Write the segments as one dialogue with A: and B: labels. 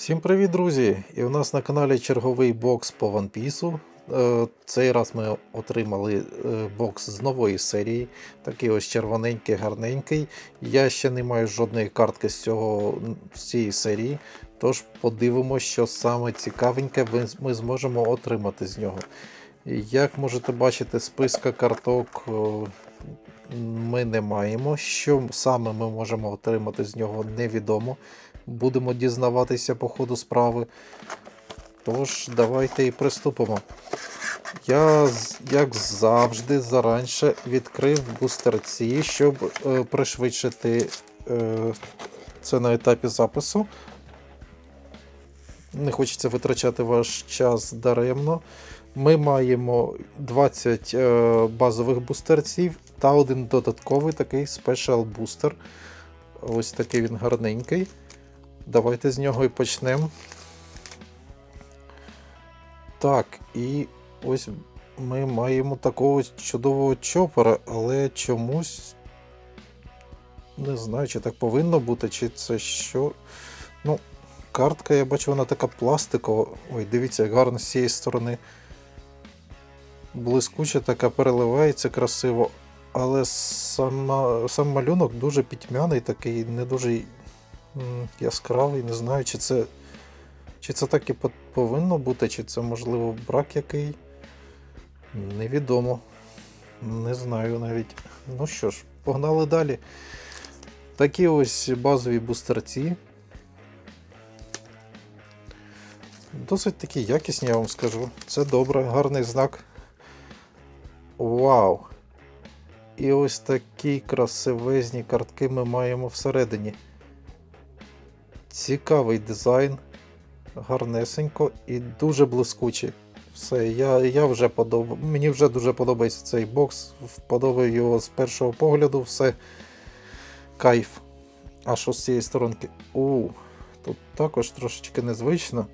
A: Всім привіт, друзі! І у нас на каналі черговий бокс по One Piece. Е, Цей раз ми отримали е, бокс з нової серії. Такий ось червоненький, гарненький. Я ще не маю жодної картки з, цього, з цієї серії. Тож подивимося, що саме цікавеньке ми зможемо отримати з нього. Як можете бачити, списка карток ми не маємо. Що саме ми можемо отримати з нього, невідомо. Будемо дізнаватися по ходу справи. Тож, давайте і приступимо. Я, як завжди, заранше відкрив бустерці, щоб е, пришвидшити е, це на етапі запису. Не хочеться витрачати ваш час даремно. Ми маємо 20 е, базових бустерців та один додатковий такий спешл бустер. Ось такий він гарненький. Давайте з нього і почнемо. Так, і ось ми маємо такого чудового чопора, але чомусь. Не знаю, чи так повинно бути, чи це що. Ну, картка, я бачу, вона така пластикова. Ой, дивіться, як гарно з цієї сторони. Блискуча така переливається красиво. Але сама, сам малюнок дуже пітьмяний, такий, не дуже яскравий. Не знаю, чи це, чи це так і повинно бути, чи це можливо брак який. Невідомо. Не знаю навіть. Ну що ж, погнали далі. Такі ось базові бустерці. Досить такі якісні, я вам скажу. Це добре, гарний знак. Вау! І ось такі красивезні картки ми маємо всередині. Цікавий дизайн, гарнесенько і дуже блискучий. Все, я, я вже подоб... мені вже дуже подобається цей бокс. Вподобаю його з першого погляду, все кайф. А що з цієї сторонки? У, тут також трошечки незвично.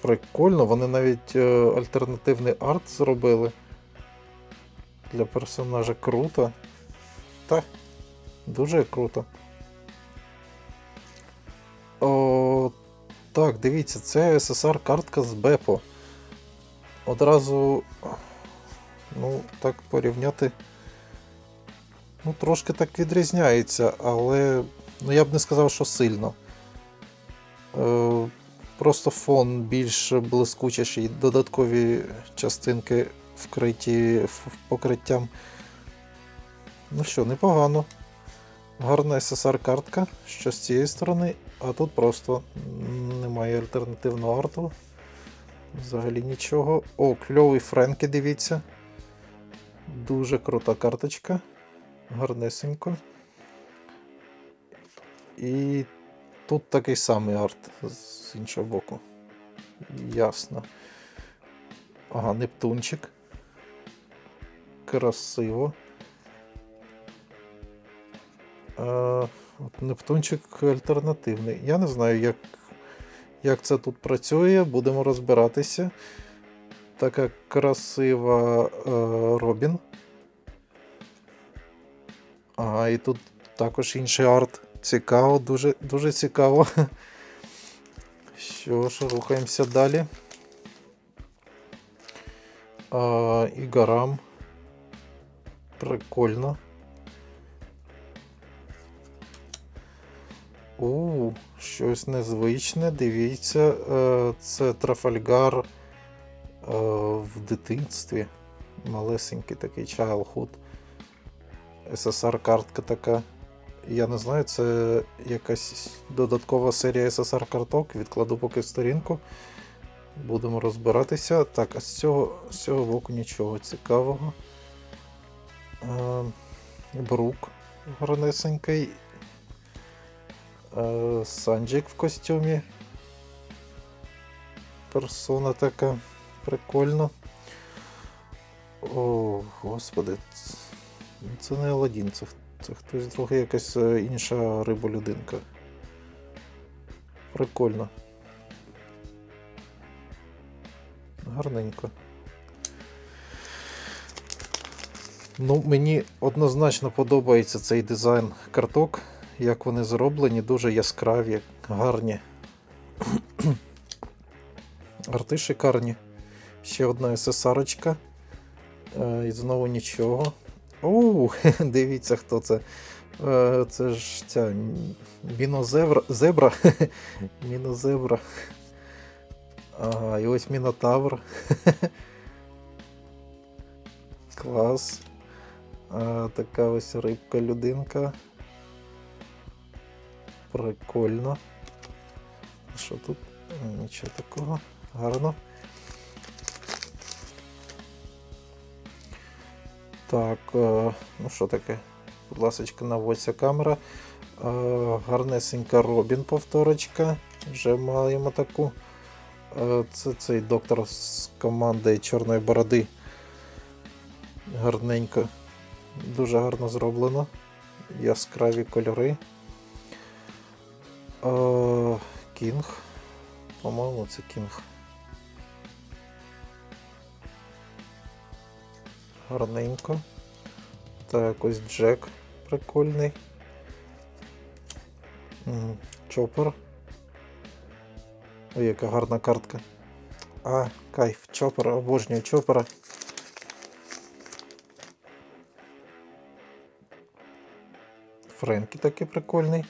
A: Прикольно, вони навіть е, альтернативний арт зробили. Для персонажа круто. Та, дуже круто. О, так, дивіться, це SSR картка з Бепо. Одразу, ну, так порівняти. Ну, трошки так відрізняється, але ну, я б не сказав, що сильно. Е, просто фон більш блискучіший, додаткові частинки вкриті покриттям. Ну що, непогано. Гарна SSR картка, що з цієї сторони, а тут просто немає альтернативного арту. Взагалі нічого. О, кльовий Френкі, дивіться. Дуже крута карточка. Гарнесенько. І тут такий самий арт з іншого боку. Ясно. Ага, Нептунчик. Красиво. Е, от Нептунчик альтернативний. Я не знаю, як, як це тут працює, будемо розбиратися. Така красива е, Робін. Ага, і тут також інший арт. Цікаво, дуже, дуже цікаво. Що ж, рухаємося далі. А, і. Прикольно. У, щось незвичне. Дивіться, е, це Трафальгар е, в дитинстві. Малесенький такий childhood. SSR картка така. Я не знаю, це якась додаткова серія SSR карток. Відкладу поки сторінку. Будемо розбиратися. Так, а з цього, з цього боку нічого цікавого. Е, Брук гарнесенький. Е, Санджик в костюмі. Персона така прикольна. О, господи. Це не Аладдін, це, це хтось другий, якась е, інша риболюдинка. Прикольно. Гарненько. Ну, мені однозначно подобається цей дизайн карток. Як вони зроблені, дуже яскраві, гарні. Арти шикарні. Ще одна СССРочка. Е, і знову нічого. Оу, дивіться, хто це. Е, це ж ця м, мінозебра. Зебра. Мінозебра. Ага, і ось Мінотавр. Клас. А, така ось рибка-людинка. Прикольно. Що тут? Нічого такого. Гарно. Так, е, ну що таке? Будь ласка, наводься камера. Е, гарнесенька Робін повторочка. Вже маємо таку. Е, Це цей доктор з команди Чорної бороди. Гарненько. Дуже гарно зроблено. Яскраві кольори. Е, Кінг. По-моєму, це Кінг. Гарненько. Так, ось Джек прикольний. Чопер. Ой, яка гарна картка. А, кайф, чопер, обожнюю чопера. Френкі такий прикольний.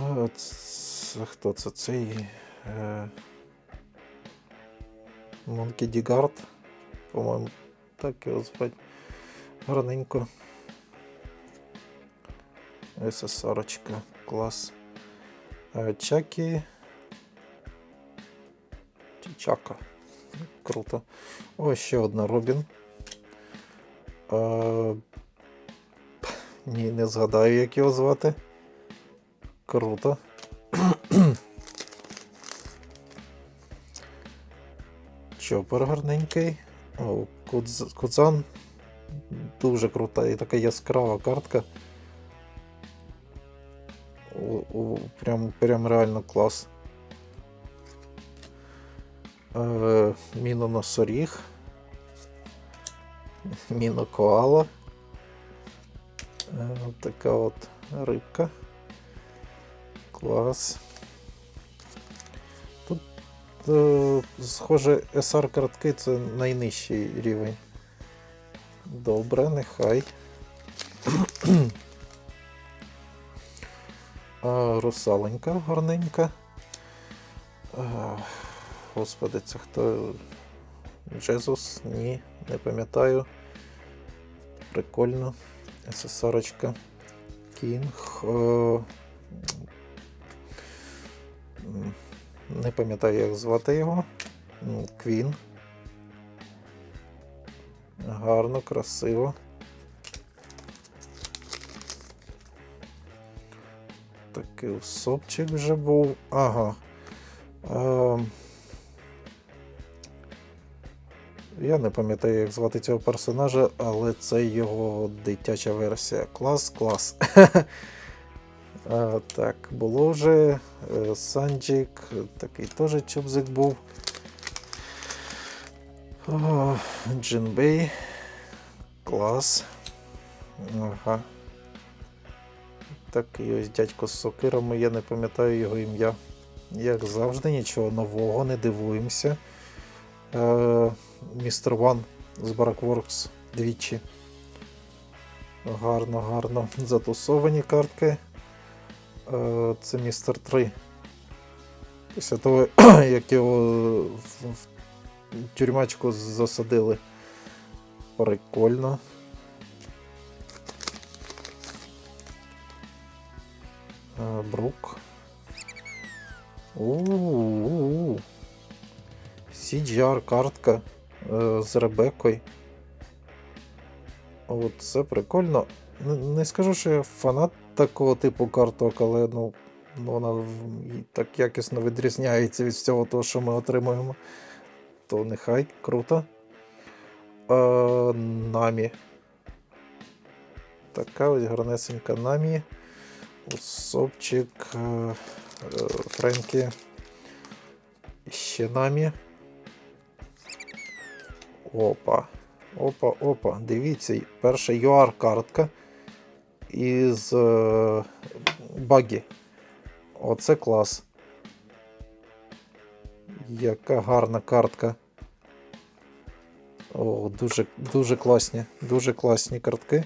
A: А, це, хто це? Цей. Е, Дігард. По-моєму, так його звати. Гарненько. СССРочка. Клас. Е, Чакі. Чака. Круто. Ось ще одна Робін. Е, ні, не згадаю, як його звати. Круто. Чопер гарненький. О, Кудз- Кудзан. Дуже крута і така яскрава картка. У, у, прям, прям реально клас. Е, Міноносоріг. Мінокоала. Е, от така от рибка. Клас. Тут, е, схоже, SR картки це найнижчий рівень. Добре, нехай. а, русаленька гарненька. А, господи, це хто? Джезус? Ні, не пам'ятаю. Прикольно. СССРочка. Кінг. Е, Не пам'ятаю, як звати його. Квін. Гарно, красиво. Такий усопчик вже був. Ага. Ем, Я не пам'ятаю, як звати цього персонажа, але це його дитяча версія. Клас, клас. Так, було вже. Е, Санджик, такий теж чубзик був. О, Джинбей. Клас. Ага. Такий ось дядько з сокирами, я не пам'ятаю його ім'я. Як завжди, нічого нового, не дивуємося. Е, Містер Ван з Баракворкс двічі. Гарно, гарно. Затусовані картки. Е, Це містер 3. Після того, як його в тюрмачку засадили. Прикольно. Е, Брук. У-у-у. CGR картка е, з Ребекою. От це прикольно. Не скажу, що я фанат такого типу карток, але ну, вона так якісно відрізняється від всього того, що ми отримуємо. То нехай круто. Е, намі. Така ось гарнесенька намі. Усопчик. Е, е, Френкі. Ще намі. Опа. Опа, опа. Дивіться, перша UR картка. І із е, багі. Оце клас. Яка гарна картка. О, дуже, дуже класні, дуже класні картки.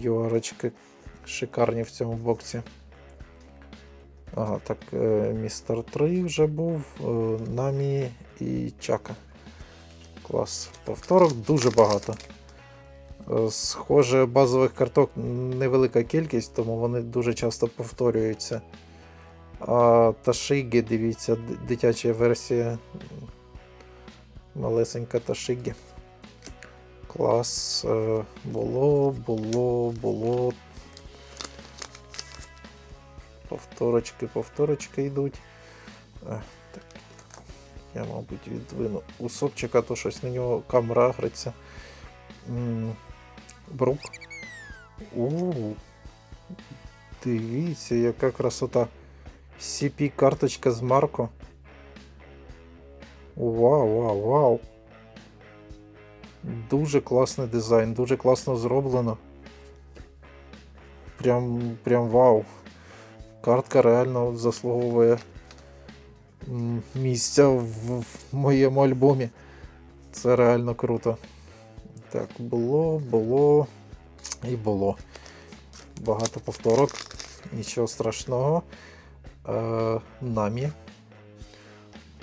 A: Юарочки шикарні в цьому боксі. Ага, так, е, містер 3 вже був, е, Намі і Чака. Клас. Повторок дуже багато. Схоже, базових карток невелика кількість, тому вони дуже часто повторюються. А Ташигі, дивіться, дитяча версія. Малесенька Ташигі. Клас. Е, Було, було, було. Повторочки, повторочки йдуть. Е, Так. Я, мабуть, відвину усопчика, то щось на нього камера агриться. Брук. У. Дивіться, яка красота. CP карточка з Марко. Вау, вау, вау. Дуже класний дизайн, дуже класно зроблено. Прям, прям вау. Картка реально заслуговує місця в, в моєму альбомі. Це реально круто. Так, було, було і було. Багато повторок. Нічого страшного. Е, намі.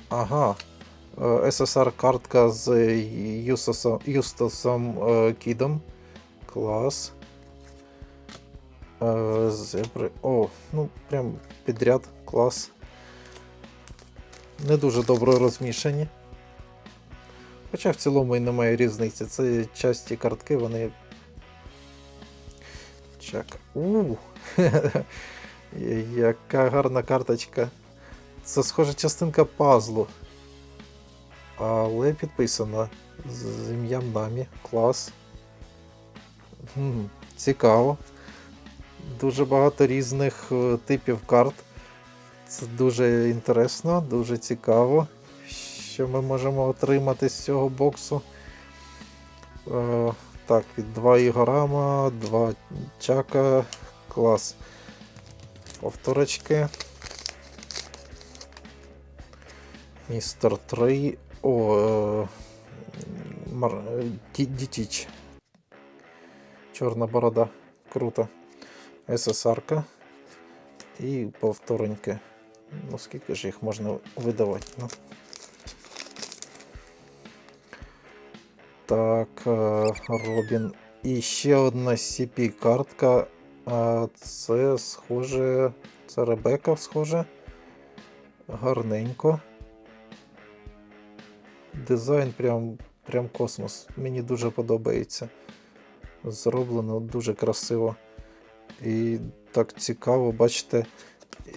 A: Ага. Е, SSR картка з Юстасом, Юстасом е, Кідом. Клас. Е, зебри. О, ну прям підряд. Клас. Не дуже добре розмішані. Хоча в цілому і немає різниці. Це часті картки, вони. Чак. У. Яка гарна карточка. Це схоже частинка пазлу. Але підписана з ім'ям Намі. Клас. Хм, Цікаво. Дуже багато різних е, типів карт. Це дуже інтересно, дуже цікаво, що ми можемо отримати з цього боксу. Е, так, від два Ігорама, два Чака. Клас. Повторочки. Містер 3. О, е, Мар... Ді- Дітіч. Чорна борода. Круто. ССР-ка. І повтореньки. Ну, скільки ж їх можна видавати? Ну. Так, е, Робін. І ще одна CP-картка. Це схоже. Це Ребека, схоже. Гарненько. Дизайн прям, прям космос. Мені дуже подобається. Зроблено дуже красиво. І так цікаво, бачите,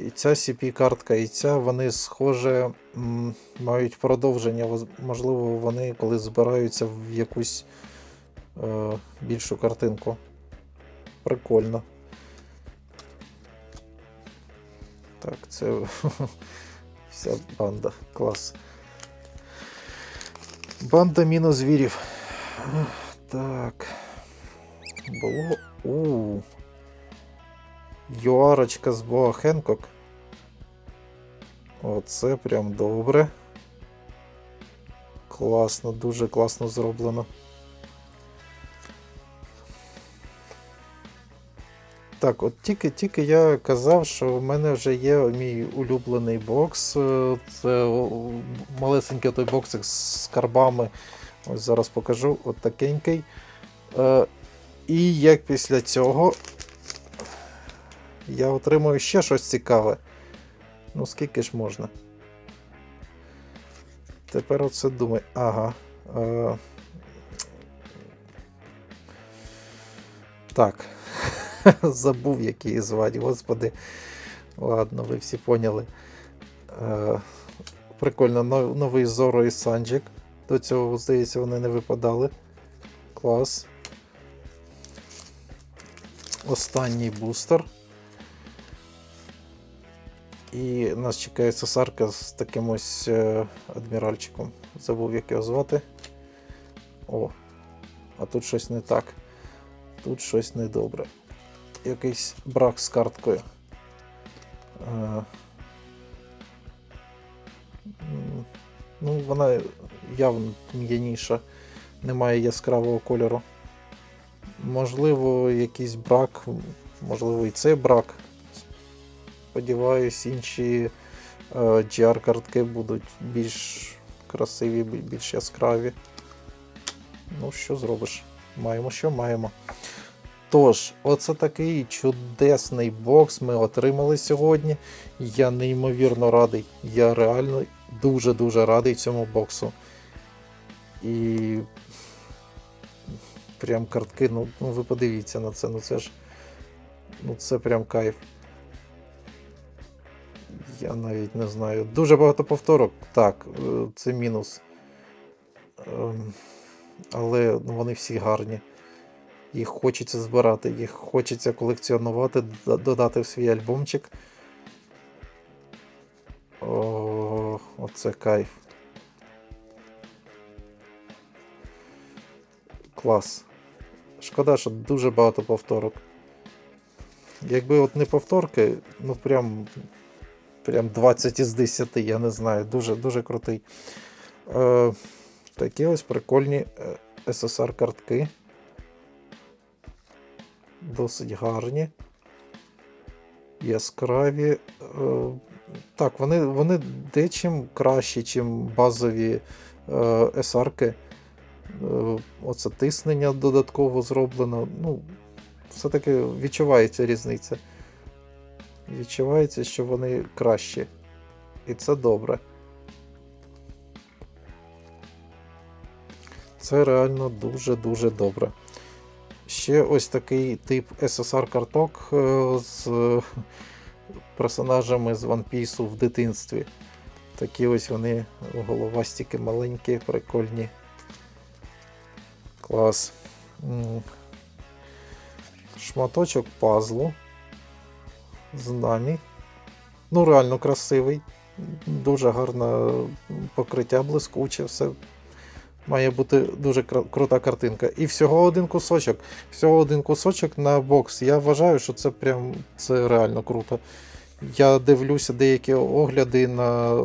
A: і ця CP-картка, і ця, вони схоже мають продовження. Можливо, вони коли збираються в якусь е, більшу картинку. Прикольно. Так, це вся банда. Клас. Банда мінозвірів. Так. Було. У. Юарочка з Боа Хенкок. Оце прям добре. Класно, дуже класно зроблено. Так, от тільки, тільки я казав, що в мене вже є мій улюблений бокс. Це малесенький той боксик з карбами. Ось зараз покажу. От такенький. Е, І як після цього я отримую ще щось цікаве. Ну, скільки ж можна? Тепер оце думаю. Ага. Е... Так. Забув, як її звати, господи. Ладно, ви всі поняли. Е... Прикольно, новий Зоро і Санджик. До цього, здається, вони не випадали. Клас. Останній бустер. І нас чекає сосарка з таким ось е, адміральчиком. Забув, як його звати. О, а тут щось не так. Тут щось недобре. якийсь брак з карткою. Е, Ну, вона явно м'яніша, немає яскравого кольору. Можливо, якийсь брак, можливо, і це брак. Сподіваюсь, інші е, GR-картки будуть більш красиві, більш яскраві. Ну, що зробиш? Маємо, що маємо. Тож, оце такий чудесний бокс ми отримали сьогодні. Я неймовірно радий. Я реально дуже-дуже радий цьому боксу. І прям картки, ну, ну ви подивіться на це, ну це ж. Ну це прям кайф. Я навіть не знаю. Дуже багато повторок. Так, е, це мінус. Ем, Але вони всі гарні. Їх хочеться збирати, їх хочеться колекціонувати, додати в свій альбомчик. О, оце кайф. Клас. Шкода, що дуже багато повторок. Якби от не повторки, ну прям, прям 20 із 10, я не знаю, дуже, дуже крутий. Е, такі ось прикольні е, SSR картки. Досить гарні. Яскраві. Е, так, вони, вони дечим кращі, чим базові е, SR-ки. Е, Оце тиснення додатково зроблено. Ну, все-таки відчувається різниця. Відчувається, що вони кращі. І це добре. Це реально дуже-дуже добре. Ще ось такий тип SSR карток е, з персонажами з One Piece в дитинстві. Такі ось вони головастики маленькі, прикольні. Клас. Шматочок пазлу. З нами. Ну, реально красивий. Дуже гарне покриття, блискуче, все. Має бути дуже крута картинка. І всього один кусочок. Всього один кусочок на бокс. Я вважаю, що це прям це реально круто. Я дивлюся деякі огляди на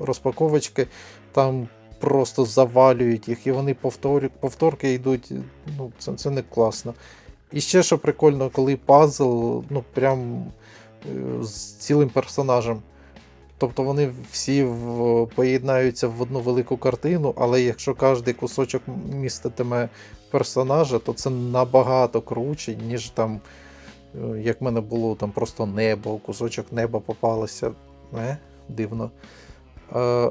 A: розпаковочки, там просто завалюють їх, і вони повтор... повторки йдуть. Ну, це, це не класно. І ще що прикольно, коли пазл, ну прям з цілим персонажем. Тобто вони всі в, поєднаються в одну велику картину, але якщо кожен кусочок міститиме персонажа, то це набагато круче, ніж там, е, як в мене було там просто небо, кусочок неба попалося. Не, дивно. Е,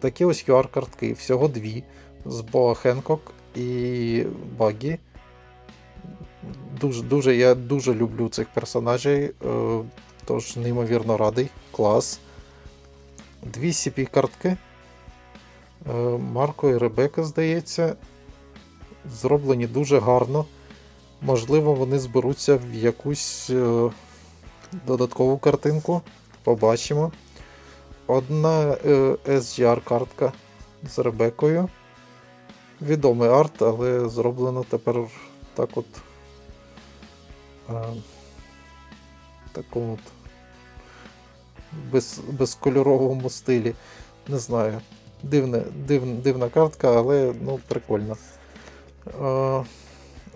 A: такі ось QR-картки, всього дві. З Боа Хенкок і Багі. Дуже, дуже, я дуже люблю цих персонажей, е, тож неймовірно радий. Клас. Дві CP картки. Е, Марко і Ребека, здається, зроблені дуже гарно. Можливо, вони зберуться в якусь е, додаткову картинку. Побачимо. Одна SGR-картка з Ребекою. Відомий арт, але зроблено тепер так от. Такому от без, безкольоровому стилі. Не знаю. Дивне, див, дивна картка, але ну, прикольно. Е,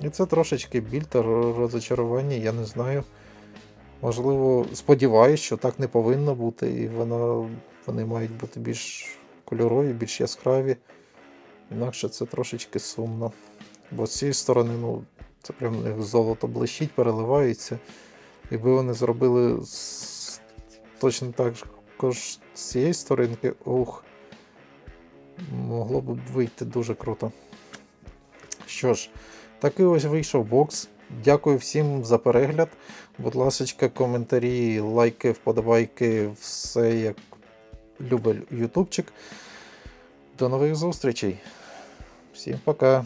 A: і це трошечки біль та розочарування, я не знаю. Можливо, сподіваюся, що так не повинно бути, і вона, вони мають бути більш кольорові, більш яскраві. Інакше це трошечки сумно. Бо з цієї сторони, ну, це прям як золото блищить, переливається. Якби вони зробили з... точно так також з цієї сторінки, ух, могло б вийти дуже круто. Що ж, такий ось вийшов бокс. Дякую всім за перегляд. Будь ласка, коментарі, лайки, вподобайки, все як любить ютубчик. До нових зустрічей. Всім пока.